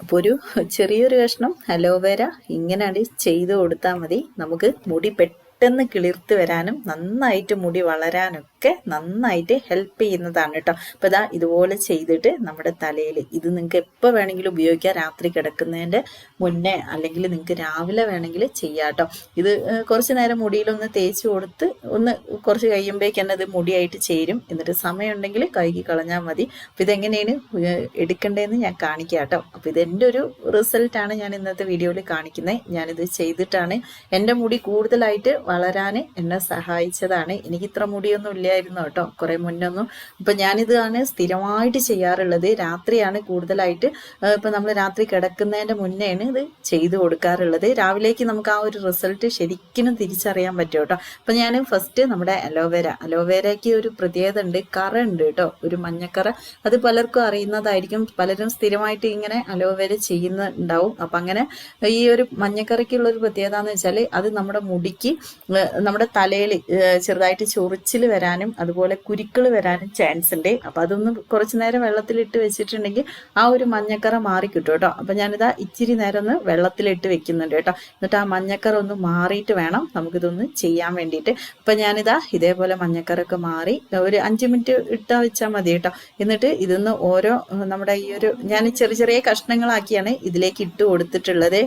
അപ്പോൾ ഒരു ചെറിയൊരു കഷ്ണം അലോവേര ഇങ്ങനെയാണ് ചെയ്ത് കൊടുത്താൽ മതി. നമുക്ക് മുടി പെട്ടെന്ന് കിളിർത്ത് വരാനും നന്നായിട്ട് മുടി വളരാനും ഒക്കെ നന്നായിട്ട് ഹെൽപ്പ് ചെയ്യുന്നതാണ് കേട്ടോ. അപ്പോൾ ഇതാ ഇതുപോലെ ചെയ്തിട്ട് നമ്മുടെ തലയിൽ ഇത് നിങ്ങൾക്ക് എപ്പോൾ വേണമെങ്കിലും ഉപയോഗിക്കാം. രാത്രി കിടക്കുന്നതിന്റെ മുന്നേ അല്ലെങ്കിൽ നിങ്ങൾക്ക് രാവിലെ വേണമെങ്കിൽ ചെയ്യാം കേട്ടോ. ഇത് കുറച്ച് നേരം മുടിയിലൊന്ന് തേച്ച് കൊടുത്ത് ഒന്ന് കുറച്ച് കഴിയുമ്പോഴേക്ക് തന്നെ ഇത് മുടിയായിട്ട് ചേരും. എന്നിട്ട് സമയമുണ്ടെങ്കിൽ കഴുകി കളഞ്ഞാൽ മതി. അപ്പോൾ ഇതെങ്ങനെയാണ് എടുക്കേണ്ടതെന്ന് ഞാൻ കാണിക്കാം കേട്ടോ. അപ്പോൾ ഇതെന്റെ ഒരു റിസൾട്ടാണ് ഞാൻ ഇന്നത്തെ വീഡിയോയിൽ കാണിക്കുന്നത് ഞാനിത് ചെയ്തിട്ടാണ് എന്റെ മുടി കൂടുതലായിട്ട് വളരാൻ എന്നെ സഹായിച്ചതാണ്. എനിക്ക് ഇത്ര മുടിയൊന്നും ഇല്ലായിരുന്നു കേട്ടോ കുറേ മുന്നൊന്നും ഇപ്പൊ ഞാനിതാണ് സ്ഥിരമായിട്ട് ചെയ്യാറുള്ളത്. രാത്രിയാണ് കൂടുതലായിട്ട് ഇപ്പൊ നമ്മൾ രാത്രി കിടക്കുന്നതിന്റെ മുന്നെയാണ് ഇത് ചെയ്തു കൊടുക്കാറുള്ളത്. രാവിലേക്ക് നമുക്ക് ആ ഒരു റിസൾട്ട് ശരിക്കും തിരിച്ചറിയാൻ പറ്റും കേട്ടോ. അപ്പം ഞാൻ ഫസ്റ്റ് നമ്മുടെ അലോവേര അലോവേരയ്ക്ക് ഒരു പ്രത്യേകത ഉണ്ട് കറ ഉണ്ട് കേട്ടോ ഒരു മഞ്ഞക്കറ. അത് പലർക്കും അറിയുന്നതായിരിക്കും. പലരും സ്ഥിരമായിട്ട് ഇങ്ങനെ അലോവേര ചെയ്യുന്നുണ്ടാവും. അപ്പം അങ്ങനെ ഈ ഒരു മഞ്ഞക്കറയ്ക്കുള്ള ഒരു പ്രത്യേകത എന്ന് വെച്ചാൽ അത് നമ്മുടെ മുടിക്ക് നമ്മുടെ തലയിൽ ചെറുതായിട്ട് ചൊറിച്ചിൽ വരാനും അതുപോലെ കുരുക്കൾ വരാനും ചാൻസ് ഉണ്ട്. അപ്പം അതൊന്ന് കുറച്ച് നേരം വെള്ളത്തിലിട്ട് വെച്ചിട്ടുണ്ടെങ്കിൽ ആ ഒരു മഞ്ഞക്കറ മാറി കിട്ടും. കേട്ടോ അപ്പം ഞാനിതാ ഇച്ചിരി നേരം ഒന്ന് വെള്ളത്തിലിട്ട് വെക്കുന്നുണ്ട് കേട്ടോ. എന്നിട്ട് ആ മഞ്ഞക്കറ ഒന്ന് മാറിയിട്ട് വേണം നമുക്കിതൊന്ന് ചെയ്യാൻ വേണ്ടിയിട്ട്. അപ്പം ഞാനിതാ ഇതേപോലെ മഞ്ഞക്കറൊക്കെ മാറി ഒരു അഞ്ച് മിനിറ്റ് ഇട്ടാൽ വെച്ചാൽ മതി കേട്ടോ. എന്നിട്ട് ഇതൊന്ന് ഓരോ നമ്മുടെ ഈ ഒരു ഞാൻ ചെറിയ ചെറിയ കഷ്ണങ്ങളാക്കിയാണ് ഇതിലേക്ക് ഇട്ട് കൊടുത്തിട്ടുള്ളത്.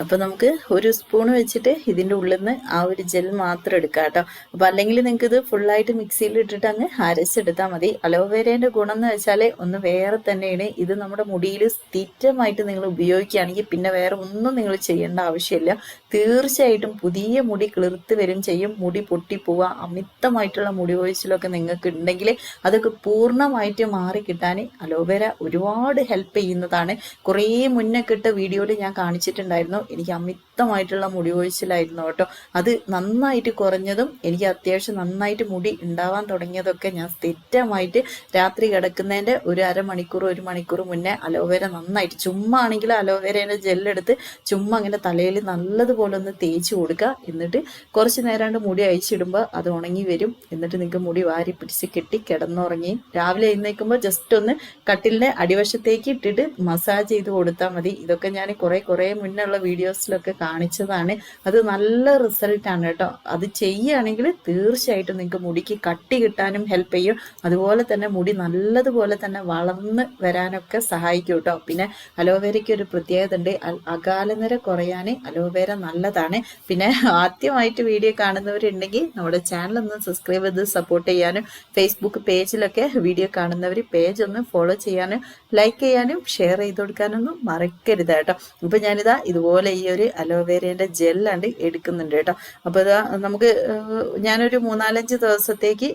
അപ്പൊ നമുക്ക് ഒരു സ്പൂൺ വെച്ചിട്ട് ഇതിന്റെ ഉള്ളിൽ നിന്ന് ആ ഒരു ജെൽ മാത്രം എടുക്കാം കേട്ടോ. അപ്പൊ അല്ലെങ്കിൽ നിങ്ങൾക്ക് ഇത് ഫുള്ളായിട്ട് മിക്സിയിൽ ഇട്ടിട്ട് അങ്ങ് അരച്ചെടുത്താൽ മതി. അലോവേരേന്റെ ഗുണം എന്ന് വെച്ചാൽ ഒന്ന് വേറെ തന്നെയാണ്. ഇത് നമ്മുടെ മുടിയിൽ സ്ഥിരമായിട്ട് നിങ്ങൾ ഉപയോഗിക്കുകയാണെങ്കിൽ പിന്നെ വേറെ ഒന്നും നിങ്ങൾ ചെയ്യേണ്ട ആവശ്യമില്ല. തീർച്ചയായിട്ടും പുതിയ മുടി കിളിർത്ത് വരും ചെയ്യും. മുടി പൊട്ടിപ്പോവുക അമിതമായിട്ടുള്ള മുടി ഒഴിച്ചിലൊക്കെ നിങ്ങൾക്ക് ഉണ്ടെങ്കിൽ അതൊക്കെ പൂർണമായിട്ട് മാറി കിട്ടാൻ അലോവേര ഒരുപാട് ഹെൽപ്പ് ചെയ്യുന്നതാണ്. കുറേ മുന്നേ കിട്ട വീഡിയോയിൽ ഞാൻ കാണിച്ചിട്ടുണ്ടായിരുന്നു. എനിക്ക് അമിതമായിട്ടുള്ള മുടി കൊഴിച്ചിലായിരുന്നു കേട്ടോ. അത് നന്നായിട്ട് കുറഞ്ഞതും എനിക്ക് അത്യാവശ്യം നന്നായിട്ട് മുടി ഉണ്ടാവാൻ തുടങ്ങിയതൊക്കെ ഞാൻ സ്ഥിരമായിട്ട് രാത്രി കിടക്കുന്നതിന്റെ ഒരു അരമണിക്കൂർ ഒരു മണിക്കൂർ മുന്നേ അലോവേര നന്നായിട്ട് ചുമ്മാ ആണെങ്കിൽ അലോവേരേന്റെ ജെല്ലെടുത്ത് ചുമ്മാ അങ്ങനെ തലയിൽ നല്ലതുപോലെ ഒന്ന് തേച്ച് കൊടുക്കുക. എന്നിട്ട് കുറച്ച് നേരാണ്ട് മുടി അയച്ചിടുമ്പോൾ അത് ഉണങ്ങി വരും. എന്നിട്ട് നിങ്ങൾക്ക് മുടി വാരി പിടിച്ച് കെട്ടി കിടന്നുറങ്ങി. രാവിലെ എഴുന്നേൽക്കുമ്പോൾ ജസ്റ്റ് ഒന്ന് കട്ടിലിന്റെ അടിവശത്തേക്ക് ഇട്ടിട്ട് മസാജ് ചെയ്ത് കൊടുത്താൽ മതി. ഇതൊക്കെ ഞാൻ കുറെ കുറെ മുന്നുള്ള വീഡിയോസിലൊക്കെ കാണിച്ചതാണ്. അത് നല്ല റിസൾട്ടാണ് കേട്ടോ. അത് ചെയ്യുകയാണെങ്കിൽ തീർച്ചയായിട്ടും നിങ്ങൾക്ക് മുടിക്ക് കട്ടി കിട്ടാനും ഹെൽപ്പ് ചെയ്യും. അതുപോലെ തന്നെ മുടി നല്ലതുപോലെ തന്നെ വളർന്ന് വരാനൊക്കെ സഹായിക്കും കേട്ടോ. പിന്നെ അലോവേരയ്ക്ക് ഒരു പ്രത്യേകത ഉണ്ട്. അകാലനിര കുറയാൻ അലോവേര നല്ലതാണ്. പിന്നെ ആദ്യമായിട്ട് വീഡിയോ കാണുന്നവരുണ്ടെങ്കിൽ നമ്മുടെ ചാനൽ ഒന്ന് സബ്സ്ക്രൈബ് ചെയ്ത് സപ്പോർട്ട് ചെയ്യാനും ഫേസ്ബുക്ക് പേജിലൊക്കെ വീഡിയോ കാണുന്നവർ പേജ് ഒന്ന് ഫോളോ ചെയ്യാനും ലൈക്ക് ചെയ്യാനും ഷെയർ ചെയ്ത് കൊടുക്കാനൊന്നും മറക്കരുത് കേട്ടോ. ഇപ്പൊ ഞാനിതാ ഇതുപോലെ ഈ ഒരു അലോവേരേന്റെ ജെല്ലാണ്ട് എടുക്കുന്നുണ്ട് കേട്ടോ. അപ്പൊ ഇതാ നമുക്ക് ഞാനൊരു മൂന്നാലഞ്ച് ദിവസത്തേക്ക്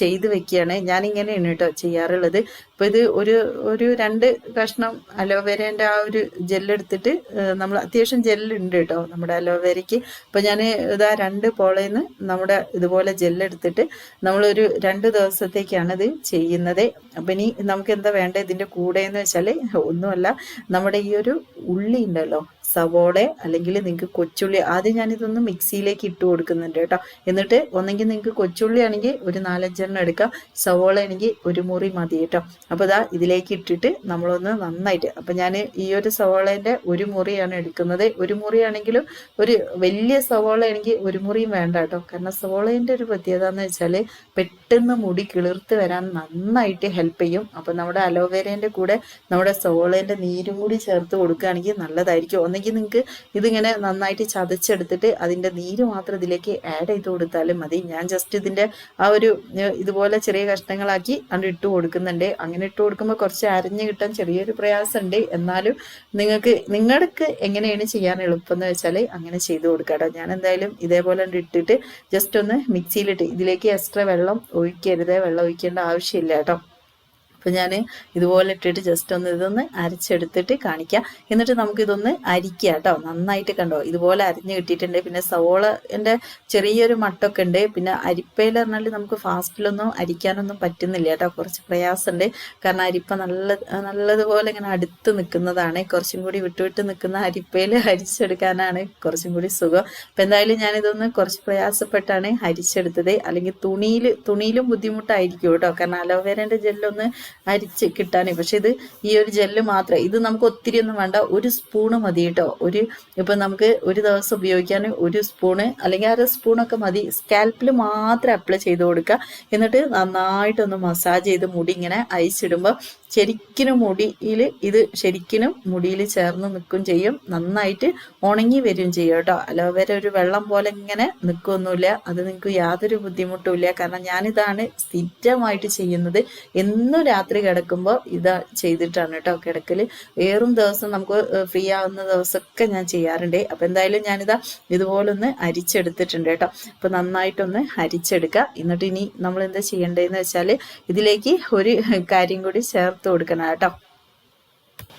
ചെയ്ത് വെക്കുകയാണ്. ഞാൻ ഇങ്ങനെയാണ് കേട്ടോ ചെയ്യാറുള്ളത്. അപ്പോൾ ഇത് ഒരു ഒരു രണ്ട് കഷ്ണം അലോവേരേന്റെ ആ ഒരു ജെല്ലെടുത്തിട്ട് നമ്മൾ അത്യാവശ്യം ജെല്ലുണ്ട് കേട്ടോ നമ്മുടെ അലോവേരയ്ക്ക് അപ്പോൾ ഞാൻ ഇതാ രണ്ട് പോളേന്ന് നമ്മുടെ ഇതുപോലെ ജെല്ലെടുത്തിട്ട് നമ്മളൊരു രണ്ട് ദിവസത്തേക്കാണ് ഇത് ചെയ്യുന്നത്. അപ്പൊ ഇനി നമുക്ക് എന്താ വേണ്ടത് ഇതിന്റെ കൂടെ എന്ന് വെച്ചാൽ ഒന്നുമല്ല നമ്മുടെ ഈ ഒരു ഉള്ളി ഉണ്ടല്ലോ സവോള അല്ലെങ്കിൽ നിങ്ങൾക്ക് കൊച്ചുള്ളി ആദ്യം ഞാനിതൊന്ന് മിക്സിയിലേക്ക് ഇട്ട് കൊടുക്കുന്നുണ്ട് കേട്ടോ. എന്നിട്ട് ഒന്നെങ്കിൽ നിങ്ങൾക്ക് കൊച്ചുള്ളി ആണെങ്കിൽ ഒരു നാലഞ്ചെണ്ണം എടുക്കാം. സവോള ആണെങ്കിൽ ഒരു മുറി മതി കേട്ടോ. അപ്പോൾ ഇതാ ഇതിലേക്ക് ഇട്ടിട്ട് നമ്മളൊന്ന് നന്നായിട്ട് അപ്പം ഞാൻ ഈ ഒരു സവോളേന്റെ ഒരു മുറിയാണ് എടുക്കുന്നത്. ഒരു മുറിയാണെങ്കിലും ഒരു വലിയ സവോള ആണെങ്കിൽ ഒരു മുറിയും വേണ്ട കേട്ടോ. കാരണം സവോളേന്റെ ഒരു പ്രത്യേകത എന്ന് വെച്ചാൽ പെട്ടെന്ന് മുടി കിളിർത്ത് വരാൻ നന്നായിട്ട് ഹെൽപ്പ് ചെയ്യും. അപ്പം നമ്മുടെ അലോവേരേന്റെ കൂടെ നമ്മുടെ സവോളേന്റെ നീരും കൂടി ചേർത്ത് കൊടുക്കുകയാണെങ്കിൽ നല്ലതായിരിക്കും. ഒന്നെങ്കിൽ നിങ്ങൾക്ക് ഇതിങ്ങനെ നന്നായിട്ട് ചതച്ചെടുത്തിട്ട് അതിന്റെ നീര് മാത്രം ഇതിലേക്ക് ആഡ് ചെയ്ത് കൊടുത്താലും മതി. ഞാൻ ജസ്റ്റ് ഇതിന്റെ ആ ഒരു ഇതുപോലെ ചെറിയ കഷ്ണങ്ങളാക്കി അത് ഇട്ട് കൊടുക്കുന്നുണ്ട്. അങ്ങനെ ഇട്ട് കൊടുക്കുമ്പോൾ കുറച്ച് അരഞ്ഞ് കിട്ടാൻ ചെറിയൊരു പ്രയാസമുണ്ട്. എന്നാലും നിങ്ങൾക്ക് നിങ്ങൾക്ക് എങ്ങനെയാണ് ചെയ്യാൻ എളുപ്പം എന്ന് വെച്ചാൽ അങ്ങനെ ചെയ്ത് കൊടുക്കാട്ടോ ഞാൻ എന്തായാലും ഇതേപോലെ ഇട്ടിട്ട് ജസ്റ്റ് ഒന്ന് മിക്സിയിലിട്ട് ഇതിലേക്ക് എക്സ്ട്രാ വെള്ളം ഒഴിക്കരുത്. വെള്ളം ഒഴിക്കേണ്ട ആവശ്യമില്ല കേട്ടോ. അപ്പം ഞാൻ ഇതുപോലെ ഇട്ടിട്ട് ജസ്റ്റ് ഒന്ന് ഇതൊന്ന് അരച്ചെടുത്തിട്ട് കാണിക്കാം. എന്നിട്ട് നമുക്കിതൊന്ന് അരിക്കുക കേട്ടോ നന്നായിട്ട് കണ്ടോ? ഇതുപോലെ അരിഞ്ഞ് കിട്ടിയിട്ടുണ്ട്. പിന്നെ സവോളന്റെ ചെറിയൊരു മട്ടൊക്കെ ഉണ്ട്. പിന്നെ അരിപ്പയിൽ പറഞ്ഞാൽ നമുക്ക് ഫാസ്റ്റിലൊന്നും അരിക്കാനൊന്നും പറ്റുന്നില്ല കേട്ടോ കുറച്ച് പ്രയാസമുണ്ട് കാരണം അരിപ്പ നല്ല നല്ലതുപോലെ ഇങ്ങനെ അടുത്ത് നിൽക്കുന്നതാണ്. കുറച്ചും കൂടി വിട്ടുവിട്ട് നിൽക്കുന്ന അരിപ്പയിൽ അരിച്ചെടുക്കാനാണ് കുറച്ചും കൂടി സുഖം. അപ്പം എന്തായാലും ഞാനിതൊന്ന് കുറച്ച് പ്രയാസപ്പെട്ടാണ് അരിച്ചെടുത്തത്. അല്ലെങ്കിൽ തുണിയിൽ തുണിയിലും ബുദ്ധിമുട്ടായിരിക്കും കേട്ടോ കാരണം അലോവേരന്റെ ജെല്ലൊന്ന് അരിച്ച് കിട്ടാനേ. പക്ഷെ ഇത് ഈ ഒരു ജെല്ല് മാത്രം ഇത് നമുക്ക് ഒത്തിരി ഒന്നും വേണ്ട. ഒരു സ്പൂണ് മതി കേട്ടോ. ഒരു ഇപ്പം നമുക്ക് ഒരു ദിവസം ഉപയോഗിക്കാൻ ഒരു സ്പൂണ് അല്ലെങ്കിൽ അര സ്പൂണൊക്കെ മതി. സ്കാൽപ്പിൽ മാത്രം അപ്ലൈ ചെയ്ത് കൊടുക്കുക. എന്നിട്ട് നന്നായിട്ടൊന്ന് മസാജ് ചെയ്ത് മുടി ഇങ്ങനെ അയച്ചിടുമ്പോൾ ശരിക്കിനും മുടിയിൽ ഇത് ശരിക്കിനും മുടിയിൽ ചേർന്ന് നിൽക്കും ചെയ്യും. നന്നായിട്ട് ഉണങ്ങി വരും ചെയ്യും കേട്ടോ. അലോവേര ഒരു വെള്ളം പോലെ ഇങ്ങനെ നിൽക്കൊന്നുമില്ല അത് നിങ്ങൾക്ക് യാതൊരു ബുദ്ധിമുട്ടും ഇല്ല. കാരണം ഞാനിതാണ് സ്ഥിരമായിട്ട് ചെയ്യുന്നത്. എന്നും രാത്രി കിടക്കുമ്പോൾ ഇതാ ചെയ്തിട്ടാണ് കേട്ടോ കിടക്കൽ വേറും ദിവസം നമുക്ക് ഫ്രീ ആവുന്ന ദിവസമൊക്കെ ഞാൻ ചെയ്യാറുണ്ട്. അപ്പം എന്തായാലും ഞാനിതാ ഇതുപോലൊന്ന് അരിച്ചെടുത്തിട്ടുണ്ട് കേട്ടോ. അപ്പം നന്നായിട്ടൊന്ന് അരിച്ചെടുക്കുക എന്നിട്ട് ഇനി നമ്മൾ എന്താ ചെയ്യേണ്ടതെന്ന് വെച്ചാൽ ഇതിലേക്ക് ഒരു കാര്യം കൂടി ചേർത്ത് കൊടുക്കണം കേട്ടോ.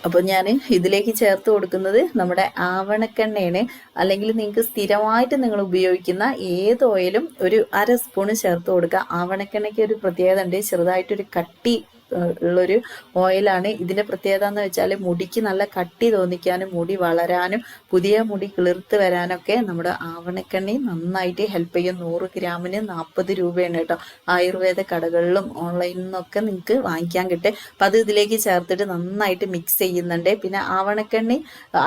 അപ്പോൾ ഞാൻ ഇതിലേക്ക് ചേർത്ത് കൊടുക്കുന്നത് നമ്മുടെ ആവണക്കെണ്ണയാണ്. അല്ലെങ്കിൽ നിങ്ങൾക്ക് സ്ഥിരമായിട്ട് നിങ്ങൾ ഉപയോഗിക്കുന്ന ഏത് ഓയിലും ഒരു അര സ്പൂണ് ചേർത്ത് കൊടുക്കുക ആവണക്കെണ്ണയ്ക്ക് ഒരു പ്രത്യേകത ഉണ്ട്. ചെറുതായിട്ടൊരു കട്ടി ഉള്ളൊരു ഓയിലാണ്. ഇതിന്റെ പ്രത്യേകത എന്ന് വെച്ചാൽ മുടിക്ക് നല്ല കട്ടി തോന്നിക്കാനും മുടി വളരാനും പുതിയ മുടി കിളിർത്ത് വരാനൊക്കെ നമ്മുടെ ആവണക്കെണ്ണി നന്നായിട്ട് ഹെൽപ്പ് ചെയ്യും. നൂറ് ഗ്രാമിന് നാൽപ്പത് രൂപയാണ് കേട്ടോ. ആയുർവേദ കടകളിലും ഓൺലൈനിൽ നിന്നൊക്കെ നിങ്ങൾക്ക് വാങ്ങിക്കാൻ കിട്ടും. അപ്പം അത് ഇതിലേക്ക് ചേർത്തിട്ട് നന്നായിട്ട് മിക്സ് ചെയ്യുന്നുണ്ട്. പിന്നെ ആവണക്കെണ്ണി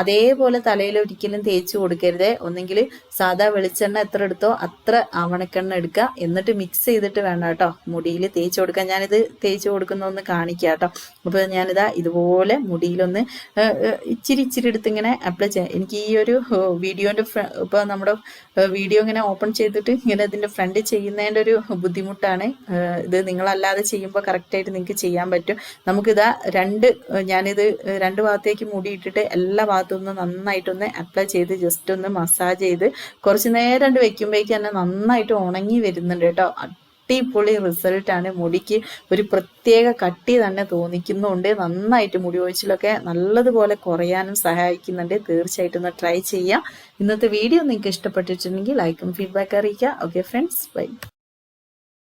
അതേപോലെ തലയിൽ ഒരിക്കലും തേച്ച് കൊടുക്കരുത്. ഒന്നെങ്കിൽ സാധാ വെളിച്ചെണ്ണ എത്ര എടുത്തോ അത്ര ആവണക്കെണ്ണ എടുക്കുക. എന്നിട്ട് മിക്സ് ചെയ്തിട്ട് വേണം കേട്ടോ. മുടിയിൽ തേച്ച് കൊടുക്കാൻ. ഞാനിത് തേച്ച് കൊടുക്കുന്ന ഒന്ന് കാണിക്കാം കേട്ടോ അപ്പോൾ ഞാനിതാ ഇതുപോലെ മുടിയിലൊന്ന് ഇച്ചിരി ഇച്ചിരി എടുത്ത് ഇങ്ങനെ അപ്ലൈ ചെയ്യാം. എനിക്ക് ഈ ഒരു വീഡിയോന്റെ ഇപ്പോൾ നമ്മുടെ വീഡിയോ ഇങ്ങനെ ഓപ്പൺ ചെയ്തിട്ട് ഇങ്ങനെ ഇതിന്റെ ഫ്രണ്ട് ചെയ്യുന്നതിന്റെ ഒരു ബുദ്ധിമുട്ടാണ്. ഇത് നിങ്ങളല്ലാതെ ചെയ്യുമ്പോൾ കറക്റ്റായിട്ട് നിങ്ങൾക്ക് ചെയ്യാൻ പറ്റും. നമുക്കിതാ രണ്ട് ഞാനിത് രണ്ട് ഭാഗത്തേക്ക് മുടി ഇട്ടിട്ട് എല്ലാ ഭാഗത്തും ഒന്ന് നന്നായിട്ടൊന്ന് അപ്ലൈ ചെയ്ത് ജസ്റ്റ് ഒന്ന് മസാജ് ചെയ്ത് കുറച്ച് നേരം വെക്കുമ്പോഴേക്കും തന്നെ നന്നായിട്ട് ഉണങ്ങി വരുന്നുണ്ട് കേട്ടോ അടിപൊളി റിസൾട്ടാണ് മുടിക്ക് ഒരു പ്രത്യേക കട്ടി തന്നെ തോന്നിക്കുന്നുണ്ട്. നന്നായിട്ട് മുടി ഒഴിച്ചിലൊക്കെ നല്ലതുപോലെ കുറയാനും സഹായിക്കുന്നുണ്ട്. തീർച്ചയായിട്ടും ഒന്ന് ട്രൈ ചെയ്യാം. ഇന്നത്തെ വീഡിയോ നിങ്ങൾക്ക് ഇഷ്ടപ്പെട്ടിട്ടുണ്ടെങ്കിൽ ലൈക്കും ഫീഡ്ബാക്ക് അറിയിക്കുക. Okay friends bye